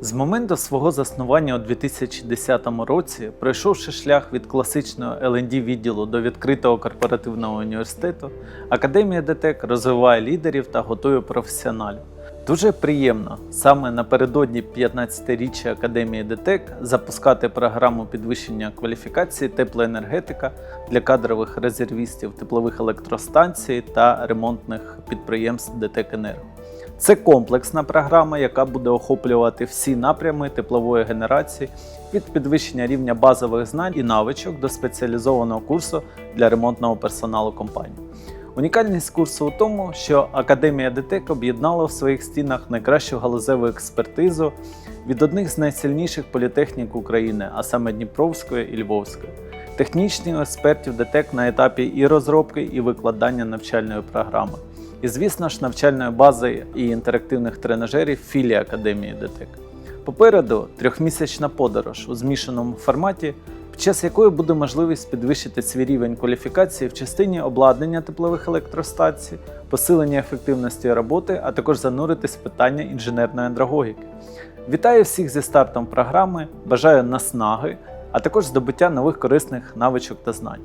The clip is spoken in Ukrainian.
З моменту свого заснування у 2010 році, пройшовши шлях від класичного LND відділу до відкритого корпоративного університету, Академія ДТЕК розвиває лідерів та готує професіоналів. Дуже приємно саме напередодні 15-річчя Академії ДТЕК запускати програму підвищення кваліфікації теплоенергетика для кадрових резервістів теплових електростанцій та ремонтних підприємств ДТЕК Енерго. Це комплексна програма, яка буде охоплювати всі напрями теплової генерації від підвищення рівня базових знань і навичок до спеціалізованого курсу для ремонтного персоналу компанії. Унікальність курсу у тому, що Академія ДТЕК об'єднала в своїх стінах найкращу галузеву експертизу від одних з найсильніших політехнік України, а саме Дніпровської і Львовської, технічних експертів ДТЕК на етапі і розробки, і викладання навчальної програми. І, звісно ж, навчальної бази і інтерактивних тренажерів філії Академії ДТЕК. Попереду трьохмісячна подорож у змішаному форматі, під час якої буде можливість підвищити свій рівень кваліфікації в частині обладнання теплових електростанцій, посилення ефективності роботи, а також зануритись в питання інженерної андрогогіки. Вітаю всіх зі стартом програми, бажаю наснаги, а також здобуття нових корисних навичок та знань.